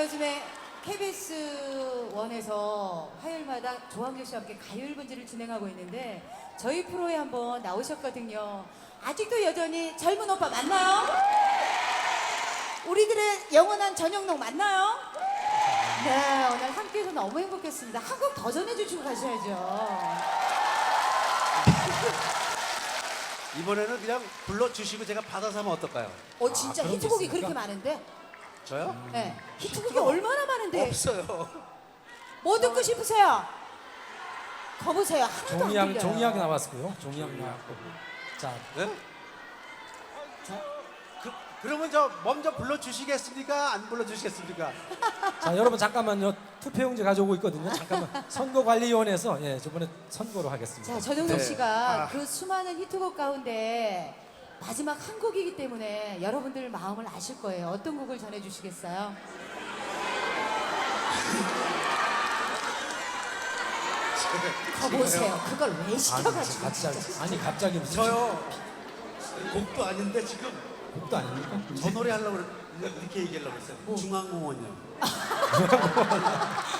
제가 요즘에 KBS 원에서 화요일마다 조항조 씨와 함께 가요일 분지를 진행하고 있는데 저희 프로에 한번 나오셨거든요. 아직도 여전히 젊은 오빠 맞나요? 우리들의 영원한 전영록 맞나요? 네, 오늘 함께해서 너무 행복했습니다. 한 곡 더 전해주시고 가셔야죠. 이번에는 그냥 불러주시고 제가 받아서 하면 어떨까요? 어, 진짜 그런 게 히트곡이 있습니까? 그렇게 많은데? 저요? 네, 히트곡이 얼마나 많은데? 없어요. 뭐 듣고 싶으세요? 거보세요. 하나도 안 종이약 들려요. 종이약 나왔고요. 종이약 나왔고. 자, 네? 그, 그러면 저 먼저 불러주시겠습니까? 안 불러주시겠습니까? 자 여러분 잠깐만요. 투표용지 가져오고 있거든요. 잠깐만. 선거관리위원회에서 예 저번에 선거로 하겠습니다. 자, 전용석 네. 씨가 아. 그 수많은 히트곡 가운데 마지막 한 곡이기 때문에 여러분들 마음을 아실 거예요. 어떤 곡을 전해주시겠어요? 거보세요. 그걸 왜 시켜가지고. 갑자기 아니 갑자기 무슨 저요. 곡도 아닌데 지금 곡도 아닙니까? 저 노래 하려고 그래- 이렇게 얘기하려고 했어요. 뭐? 중앙공원이요.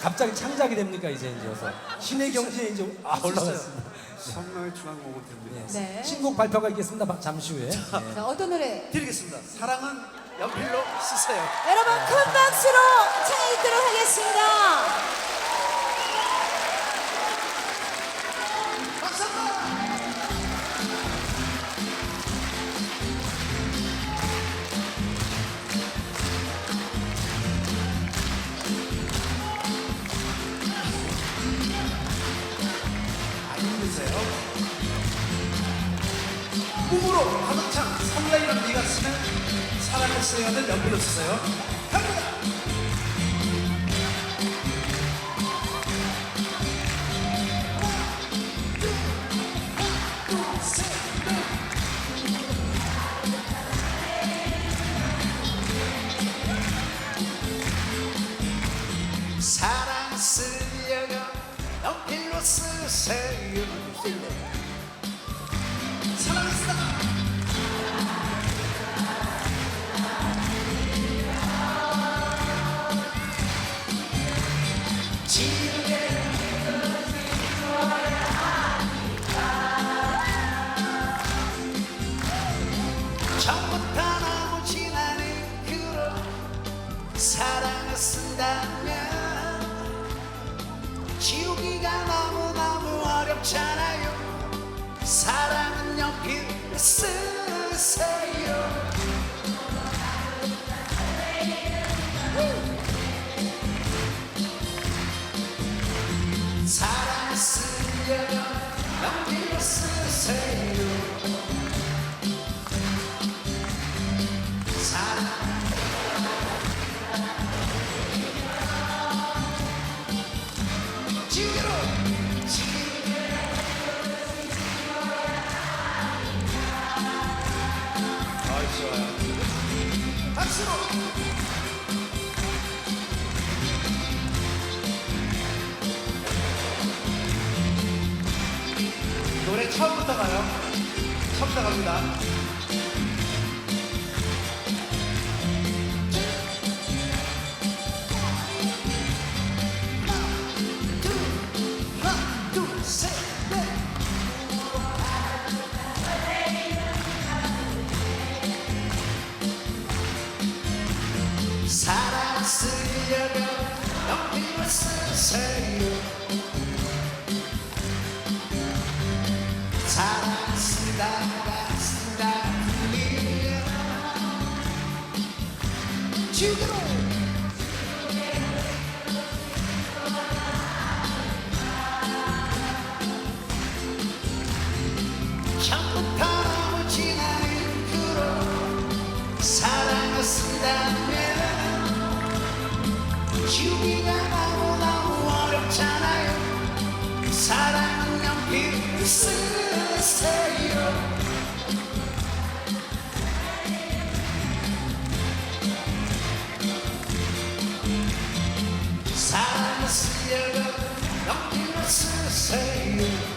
갑자기 창작이 됩니까 이제 이제서 신의 경지에 이제 아 올라갔습니다. 성남의 중앙공원 됩니다. 예. 네. 신곡 발표가 있겠습니다. 바- 잠시 후에. 예. 자, 어떤 노래? 드리겠습니다. 사랑은 연필로 쓰세요. 여러분 큰 박수로 청해 듣도록 하겠습니다. 꿈으로 가득 찬 설레이는 네가 쓰는 사랑을 써야 될 연필로 쓰세요. 처음부터 너무 지나는 그런 사랑을 쓴다면 지우기가 너 어렵잖아요. 사랑은 연필 쓰세요. 사랑 쓰려면 연필 쓰세요 노래 처음부터 가요. 처음부터 갑니다 연필을 쓰세요 사랑 쓰다가 쓰다 풀리면 지우개로 처음부터 너무 지나는 사랑은 연필 쓰세요 사랑을 쓰려면 연필을 쓰세요